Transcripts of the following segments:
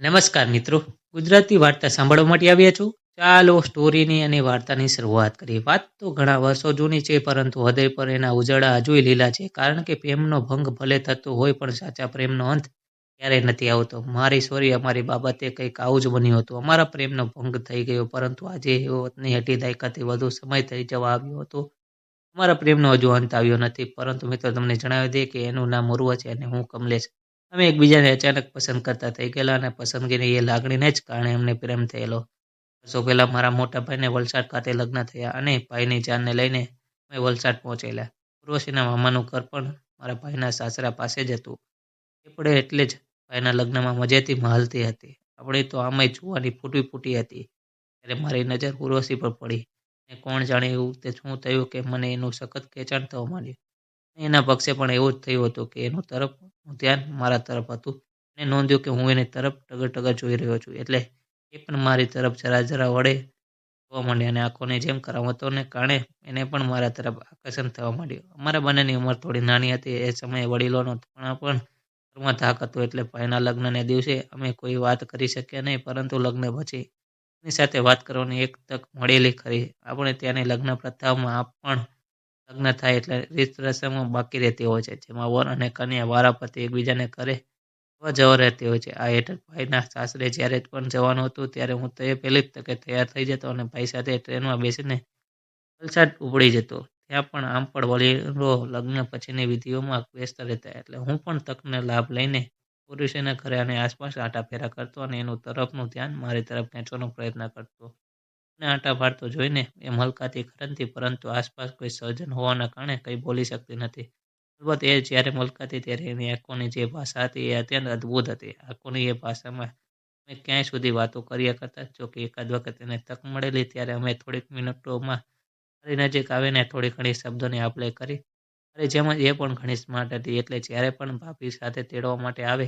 નમસ્કાર મિત્રો. ગુજરાતી વાર્તા સાંભળવા માટે આવ્યા છો. ચાલો સ્ટોરીની અને વાર્તાની શરૂઆત કરીએ. વાત તો ઘણા વર્ષો જૂની છે, પરંતુ હૃદય પર એના ઉજાળા હજુય લીલા છે. કારણ કે પ્રેમનો ભંગ ભલે થતો હોય, પણ સાચા પ્રેમનો અંત ક્યારેય નથી આવતો. મારી સોરી, અમારી બાબતે કંઈક આવું જ બન્યું હતું. અમારા પ્રેમનો ભંગ થઈ ગયો, પરંતુ આજે એની અઢી દાયકાથી વધુ સમય થઈ જવા આવ્યો હતો. અમારા પ્રેમનો હજુ અંત આવ્યો નથી. પરંતુ મિત્રો, તમને જણાવી દે કે એનું નામ ઉર્વ છે અને હું કમલેશ અમે એકબીજાને અચાનક પસંદ કરતા થઈ ગયેલા અને પસંદગીની એ લાગણીને જ કારણે અમને પ્રેમ થયેલો. વર્ષો પહેલા મારા મોટા ભાઈને વલસાડ ખાતે લગ્ન થયા અને ભાઈની જાનને લઈને અમે વલસાડ પહોંચેલા. ઉર્વશીના મામાનું ઘર પણ મારા ભાઈના સાસરા પાસે જ હતું. એ પડે એટલે જ ભાઈના લગ્નમાં મજેથી મહલતી હતી. આપણે તો આમાંય જોવાની ફૂટી ફૂટી હતી. ત્યારે મારી નજર ઉર્વશી પર પડી. ને કોણ જાણે એવું તે શું થયું કે મને એનું સખત ખેંચાણ થવા માંડ્યું. એના પક્ષે પણ એવું જ થયું હતું કે એનું તરફ ધ્યાન મારા તરફ હતું. અને નોંધ્યું કે હું એની તરફ ટગર ટગર જોઈ રહ્યો છું. એટલે એ પણ મારી તરફ જરા જરા વડે જોવા માંડ્યા અને આંખોની જેમ કરાવતોને કારણે એને પણ મારા તરફ આકર્ષણ થવા માંડ્યું. અમારા બંનેની ઉંમર થોડી નાની હતી. એ સમયે વડીલોનો પણ પણ ઘરમાં ધાક હતો. એટલે ભાઈના લગ્નને દિવસે અમે કોઈ વાત કરી શક્યા નહીં, પરંતુ લગ્ન પછી એની સાથે વાત કરવાની એક તક મળેલી ખરી. આપણે ત્યાંની લગ્ન પ્રથામાં પણ લગ્ન થાય એટલે રીત રસમો બાકી રહેતી હોય છે. જેમાં વર અને કન્યા વારાફરતી એકબીજાને ઘરે જવા રહેતી હોય છે. આ હેઠળ ભાઈના સાસરે જ્યારે પણ જવાનું હતું ત્યારે હું તે પહેલી જ તકે તૈયાર થઈ જતો અને ભાઈ સાથે ટ્રેનમાં બેસીને વલસાડ ઉપડી જતો. ત્યાં પણ આમ પણ વડીલો લગ્ન પછીની વિધિઓમાં વ્યસ્ત રહેતા એટલે હું પણ તકને લાભ લઈને પુરુષોના ઘરે અને આસપાસ આટા ફેરા કરતો અને એનું તરફનું ધ્યાન મારી તરફ ખેંચવાનો પ્રયત્ન કરતો. અને આંટા પાડતો જોઈને એમ મલકાતી ખરનતી પરંતુ આસપાસ કોઈ સર્જન હોવાના કારણે કંઈ બોલી શકતી નથી. અલબત્ત એ જ્યારે મલકાતી ત્યારે એની આંખોની જે ભાષા હતી એ અત્યંત અદ્ભુત હતી. આંખોની એ ભાષામાં અમે ક્યાંય સુધી વાતો કર્યા કરતા જો કે એકાદ વખત એને તક મળેલી ત્યારે અમે થોડીક મિનિટોમાં મારી નજીક આવીને થોડી ઘણી શબ્દોની આપલે કરી. મારી જેમ એ પણ ઘણી સ્માર્ટ હતી, એટલે જ્યારે પણ ભાભી સાથે તેડવા માટે આવે,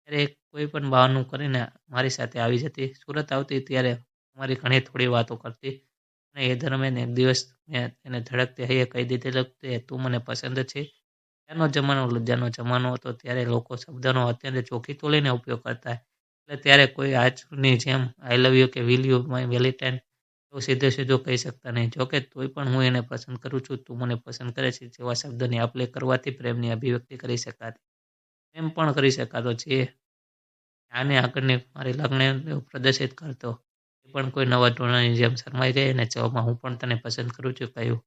ત્યારે કોઈ પણ બહાનું કરીને મારી સાથે આવી જતી. સુરત આવતી ત્યારે અમારી ઘણી થોડી વાતો કરતી અને એ દરમિયાન એક દિવસ મેં એને ધડકતી હૈયે કહી દીધેલું કે તું મને પસંદ છે. ત્યારનો જમાનો લજ્જાનો જમાનો હતો, ત્યારે લોકો શબ્દનો અત્યંત ચોખ્ખી તોલીને ઉપયોગ કરતા. એટલે ત્યારે કોઈ આજની જેમ આઈ લવ યુ કે વિલ યુ માય વેલેન્ટાઇન તો સીધે સીધો કહી શકતા નહીં. જોકે તોય પણ હું એને પસંદ કરું છું, તું મને પસંદ કરે છે, જેવા શબ્દની આપલે કરવાથી પ્રેમની અભિવ્યક્તિ કરી શકાતી. એમ પણ કરી શકાતો છે. આને આગળની મારી લગ્ન પ્રદર્શિત કરતો. પણ કોઈ નવા ધોરણની જેમ શરમાઈ ગઈ અને જવાબમાં હું પણ તને પસંદ કરું છું કહ્યું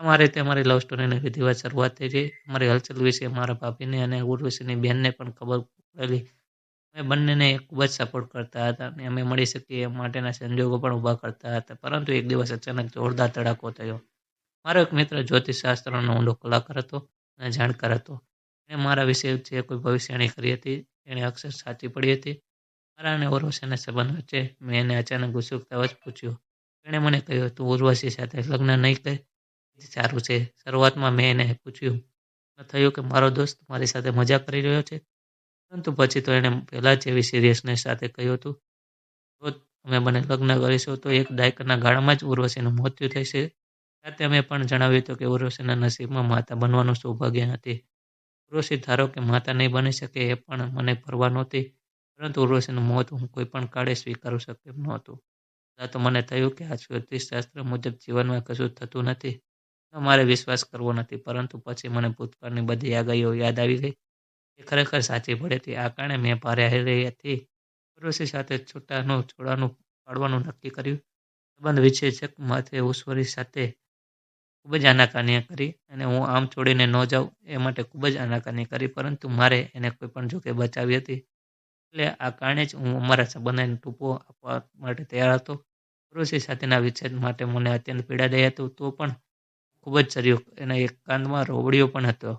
અમારે તે મારી લવ સ્ટોરીની વિધિવત શરૂઆત થઈ છે. મારી હલચલ વિશે મારા ભાભીને અને ઉર્વશીની બહેનને પણ ખબર પડેલી અમે બંનેને ખૂબ જ સપોર્ટ કરતા હતા અને અમે મળી શકીએ એ માટેના સંજોગો પણ ઊભા કરતા હતા. પરંતુ એક દિવસ અચાનક જોરદાર તડાકો થયો. મારો એક મિત્ર જ્યોતિષશાસ્ત્રનો ઊંડો કલાકાર હતો અને જાણકાર હતો. એણે મારા વિશે જે કોઈ ભવિષ્યવાણી કરી હતી, એણે અક્ષર સાચી પડી હતી. મારા અને ઉર્વશીના સંબંધ વચ્ચે મેં એને અચાનક ઉત્સુકતા જ પૂછ્યું. એણે મને કહ્યું, તું ઉર્વશી સાથે લગ્ન નહીં કરે. સારું છે. શરૂઆતમાં મેં એને પૂછ્યું થયું કે મારો દોસ્ત મારી સાથે મજા કરી રહ્યો છે? પરંતુ પછી તો એણે પહેલાં જ એવી સિરિયસનેસ સાથે કહ્યું હતું જો અમે બંને લગ્ન કરીશું તો એક દાયકાના ગાળામાં જ ઉર્વશીનું મૃત્યુ થશે. સાથે અમે પણ જણાવ્યું હતું કે ઉર્વશીના નસીબમાં માતા બનવાનું સૌભાગ્ય નથી. ઉર્વશી ધારો કે માતા નહીં બની શકે એ પણ મને પરવા નહોતી. પરંતુ ઉર્વશીનું મોત હું કોઈ પણ કાળે સ્વીકારી શક્યો નહોતું તો મને થયું કે આ જ્યોતિષશાસ્ત્ર મુજબ જીવનમાં કશું થતું નથી. મારે વિશ્વાસ કરવો નથી, પરંતુ પછી મને ભૂતકાળની બધી આગાહીઓ યાદ આવી ગઈ. એ ખરેખર સાચી પડી હતી આ કારણે મેં ભારે હતી ઉર્વશી સાથે છૂટાનું છોડવાનું પાડવાનું નક્કી કર્યું. સંબંધ વિશેષક માથે ઉશ્વરી સાથે ખૂબ જ આનાકાની કરી અને હું આમ છોડીને ન જાઉં એ માટે ખૂબ જ આનાકાની કરી, પરંતુ મારે એને કોઈ પણ જોકે બચાવી હતી. એટલે આ કારણે જ હું અમારા સંબંધને ટૂંકો આપવા માટે તૈયાર હતો. ઉર્વશી સાથેના વિચ્છેદ માટે મને અત્યંત પીડાદાયી હતું, તો પણ ખૂબ જ ચર્યો, એના કાંદમાં રોવડિયો પણ હતો.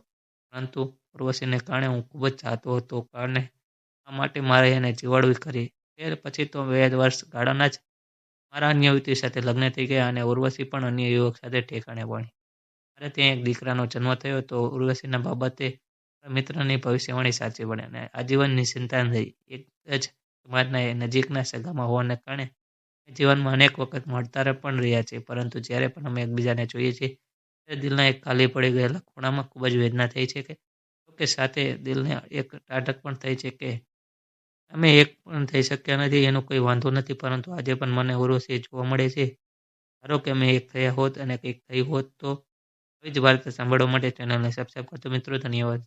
પરંતુ ઉર્વશીને કારણે હું ખૂબ જ ચાહતો હતો, કારણે આ માટે મારે એને જીવાડવી કરી એ પછી તો બે વર્ષ ગાળાના જ મારા અન્ય યુવતી સાથે લગ્ન થઈ ગયા અને ઉર્વશી પણ અન્ય યુવક સાથે ઠેકાણે બની મારે ત્યાં એક દીકરાનો જન્મ થયો તો ઉર્વશીના બાબતે મિત્રની ભવિષ્યવાણી સાચી બને અને આજીવનની ચિંતા થઈ એક જ સમાજના નજીકના સગામાં હોવાને કારણે જીવનમાં અનેક વખત મળતા પણ રહ્યા છે પરંતુ જ્યારે પણ અમે એકબીજાને જોઈએ છીએ દિલના એક ખાલી પડી ગયેલા ખૂણામાં ખૂબ જ વેદના થઈ છે કે કે સાથે દિલને એક ટાટક પણ થઈ છે કે અમે એક પણ થઈ શક્યા નથી, એનો કોઈ વાંધો નથી. પરંતુ આજે પણ મને ઉર્વશી જોવા મળે છે, ધારો કે અમે એક થયા હોત અને કંઈક થયું હોત તો આવી જ વાર્તા સાંભળવા માટે ચેનલને સબસ્ક્રાઈબ કરજો. મિત્રો, ધન્યવાદ.